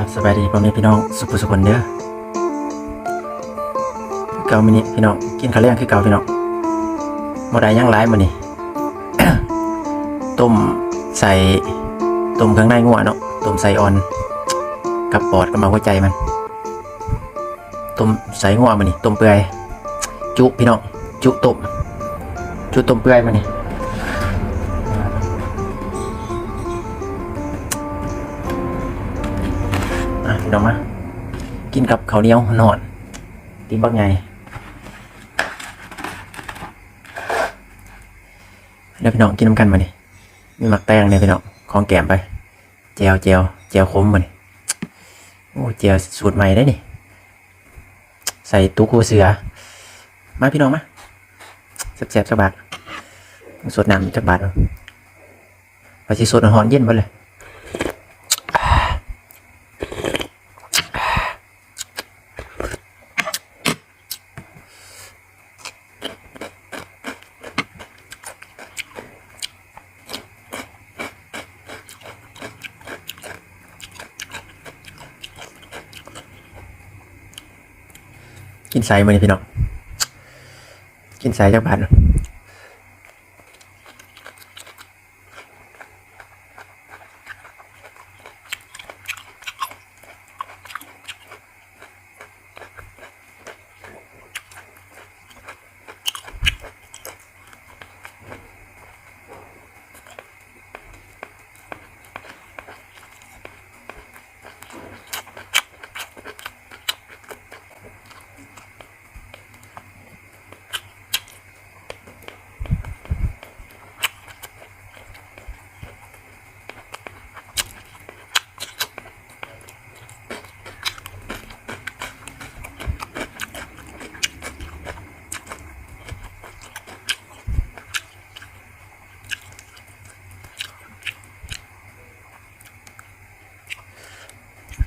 ครับสบายดีพ่อแม่พี่น้องสุขสุขคนเด้อเก่ามินิพี่น้องกินข้าวเลี้ยงคือเก่าพี่น้องบ่ได้หยังหลายมื้อนี้ต้มใส่ต้มเครื่องในงัวเนาะต้มใส่ออน กับปอดกับมาหัวใจมันต้มใส่งัวมื้อนี้ต้มเปื่อยจุพี่น้องจุต้มจุต้มเปื่อยมื้อนี้ พี่น้องมากินกับข้าวเหนียวหนอนตีบักไงเดี๋ยวพี่น้องกินน้ำกันมาดิมีหมักแตงเนี่ยพี่น้องของแกมไปเจวเจวเจวขมมาดิโอ้เจวสูตรใหม่ได้นี่ใส่ตู้คูเสือ มาพี่น้องมาแซ่บๆสักบาทสดน้ำจักบาทเอาไปสิสดหอนเย็นไปเลย กินใส่มาเลยพี่น้องกินใส่จากบาทเนาะ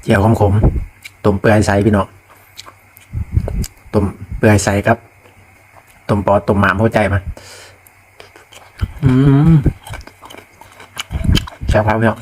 เจียวขมขมต้มเปื่อยใสพี่น้องต้มเปื่อยใสครับต้มปอต้มหมามหัวใจมันอืมแซ่บครับพี่น้อง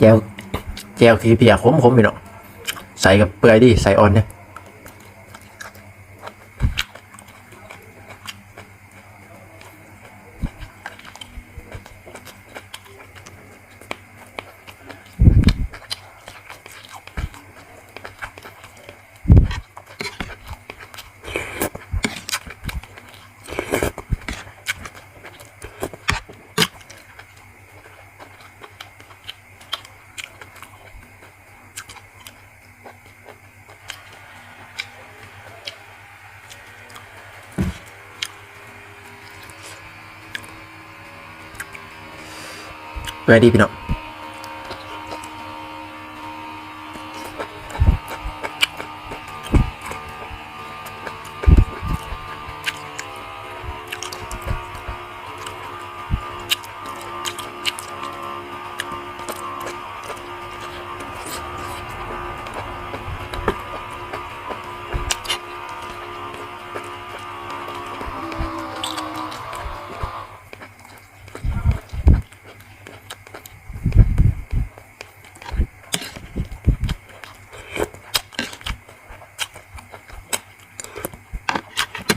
แจวแจวขี้เพียขมขมไปเนาะใส่กับเปื่อยดิใส่อ่อนเนี่ย เปื่อยดิพี่น้อง หม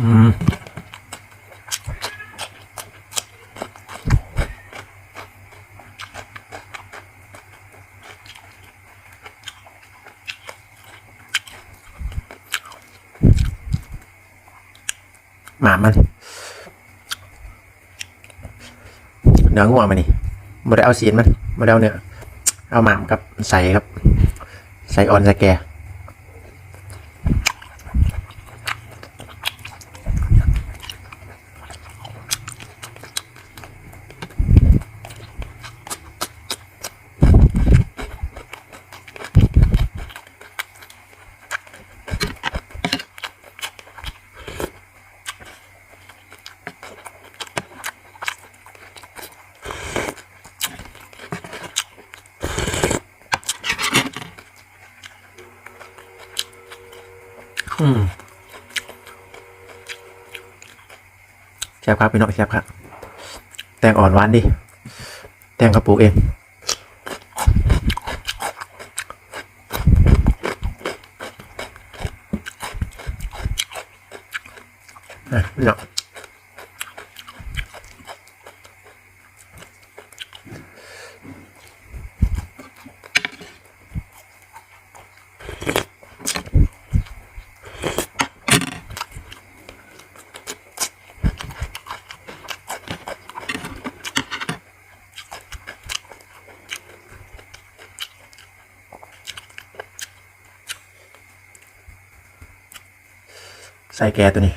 ามันเนื้อหัวมานี่มาได้เอาเสีนมันมาได้เอาเนื้อเอาหมามครับใส่ครับ ใส่ออนสแกร์ อืมแซ่บครับพี่น้องแซ่บครับ แตงอ่อนหวานดิแตงกระปุกเองอะพี่น้อง ใส่แกตัวนี้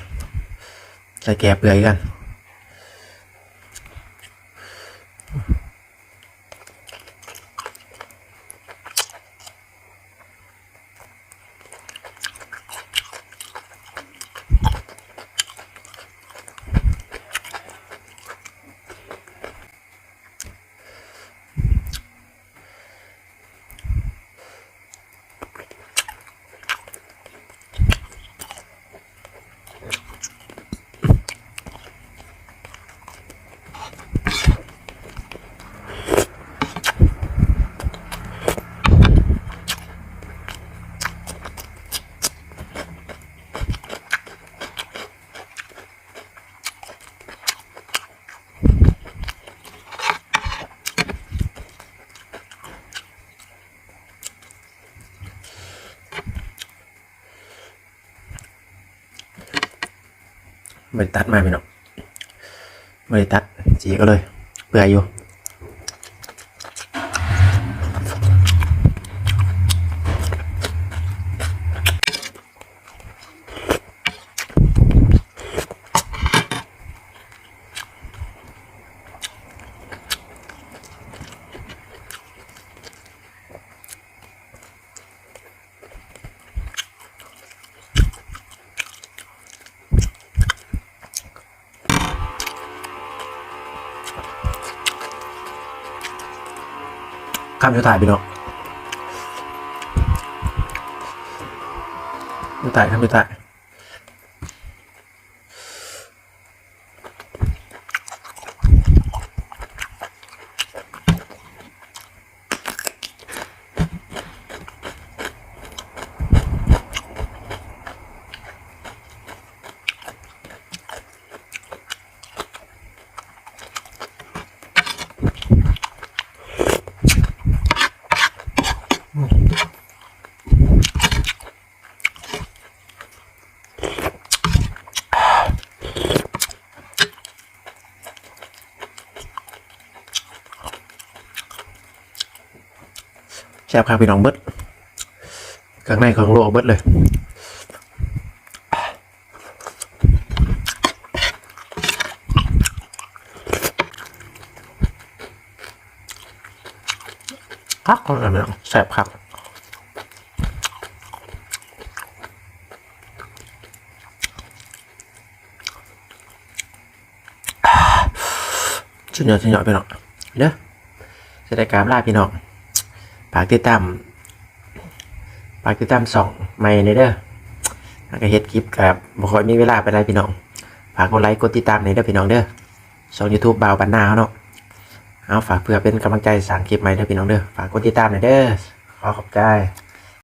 ใส่แกเปลือยกัน ไม่ตัดมาพี่น้องไม่ตัดจีก็เลย เปื่อยอยู่ คำสุดท้ายพี่น้องสุดท้ายคำสุดท้าย แซ่บครับพี่น้องเบิดข้างในของโลกเบิดเลยครับคนอื่นองแซ่บครับชุดยอดชุดยอดพี่น้องเด้อจะได้การลาพี่น้องฝากติดตามฝากติดตามสองไม่ในเด้อแล้วก็เฮ็ดคลิปกับบ่ค่อยมีเวลาไปไรพี่น้อง ฝากกดไลค์กดติดตามในเด้อพี่น้องเด้อช่อง YouTube บาวบันนาเขาเนาะเอาฝากเพื่อเป็นกำลังใจสร้างคลิปใหม่เด้อพี่น้องเด้อ ฝากกดติดตามหน่อยเด้อ ขอขอบใจ